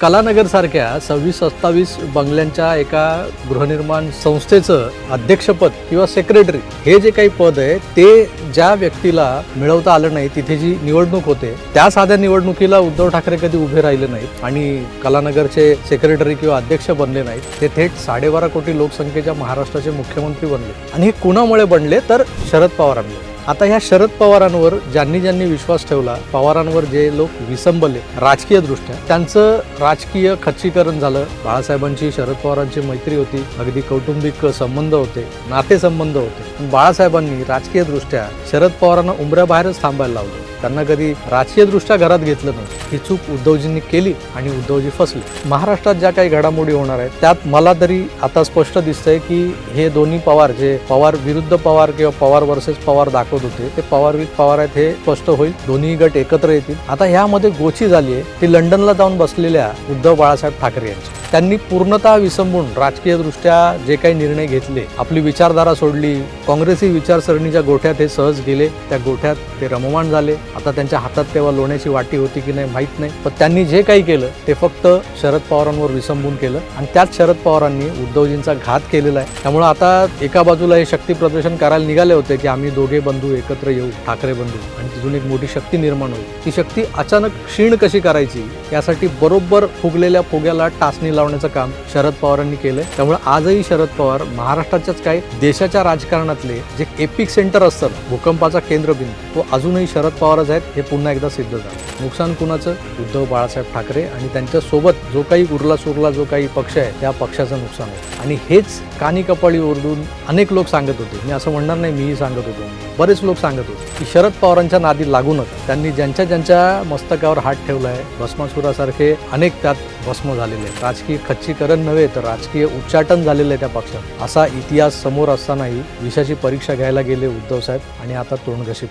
कलानगरसारख्या सव्वीस सत्तावीस बंगल्यांच्या एका गृहनिर्माण संस्थेचं अध्यक्षपद किंवा सेक्रेटरी हे जे काही पद आहे ते ज्या व्यक्तीला मिळवता आलं नाही तिथे जी निवडणूक होते त्या साध्या निवडणुकीला उद्धव ठाकरे कधी उभे राहिले नाहीत आणि कलानगरचे सेक्रेटरी किंवा अध्यक्ष बनले नाहीत ते थेट साडेबारा कोटी लोकसंख्येच्या महाराष्ट्राचे मुख्यमंत्री बनले. आणि हे कुणामुळे बनले? तर शरद पवारांमुळे. आता ह्या शरद पवारांवर ज्यांनी ज्यांनी विश्वास ठेवला पवारांवर जे लोक विसंबले राजकीय दृष्ट्या त्यांचं राजकीय खच्चीकरण झालं. बाळासाहेबांची शरद पवारांची मैत्री होती अगदी कौटुंबिक संबंध होते नातेसंबंध होते. पण बाळासाहेबांनी राजकीय दृष्ट्या शरद पवारांना उमऱ्याबाहेरच थांबायला लावलं. त्यांना कधी राजकीय दृष्ट्या घरात घेतलं नव्हतं. ही चूक उद्धवजींनी केली आणि उद्धवजी फसले. महाराष्ट्रात ज्या काही घडामोडी होणार आहेत त्यात मला तरी आता स्पष्ट दिसतंय की हे दोन्ही पवार जे पवार विरुद्ध पवार किंवा पवार वर्सेस पवार दाखवत होते ते पवार विथ पवार आहेत हे स्पष्ट होईल. दोन्ही गट एकत्र येतील. आता ह्यामध्ये गोची झाली आहे ती लंडनला जाऊन बसलेल्या उद्धव बाळासाहेब ठाकरे यांची त्यांनी पूर्णतः विसंबून राजकीय दृष्ट्या जे काही निर्णय घेतले आपली विचारधारा सोडली काँग्रेसी विचारसरणीच्या गोठ्यात हे सहज गेले त्या गोठ्यात ते रममाण झाले. आता त्यांच्या हातात तेव्हा लोण्याची वाटी होती की नाही माहीत नाही. पण त्यांनी जे काही केलं ते फक्त शरद पवारांवर विसंबून केलं. आणि त्याच शरद पवारांनी उद्धवजींचा घात केलेला आहे. त्यामुळे आता एका बाजूला हे शक्ती प्रदर्शन करायला निघाले होते की आम्ही दोघे बंधू एकत्र येऊ ठाकरे बंधू. आणि तिथून एक मोठी शक्ती निर्माण होईल. ती शक्ती अचानक क्षीण कशी करायची यासाठी बरोबर फुगलेल्या फुग्याला टाचणी लावण्याचं काम शरद पवारांनी केलंय. त्यामुळे आजही शरद पवार महाराष्ट्राच्याच काय देशाच्या राजकारणातले जे एपिक सेंटर असतं भूकंपाचा केंद्रबिंदू तो अजूनही शरद पवार पवारच आहेत हे पुन्हा एकदा सिद्ध झालं. नुकसान कुणाचं? उद्धव बाळासाहेब ठाकरे आणि त्यांच्यासोबत जो काही उरला सुरला जो काही पक्ष आहे त्या पक्षाचं नुकसान आहे आणि हेच कानी कपाळी ओरडून अनेक लोक सांगत होते. मी असं म्हणणार नाही मीही सांगत होतो. बरेच लोक सांगत होते की शरद पवारांच्या नादी लागूनच त्यांनी ज्यांच्या ज्यांच्या मस्तकावर हात ठेवला आहे भस्मासुरासारखे अनेक त्यात भस्म झालेले आहेत. राजकीय खच्चीकरण नव्हे तर राजकीय उच्चाटन झालेलं आहे त्या पक्षात. असा इतिहास समोर असतानाही विषयाची परीक्षा घ्यायला गेले उद्धव साहेब आणि आता तोंड कशी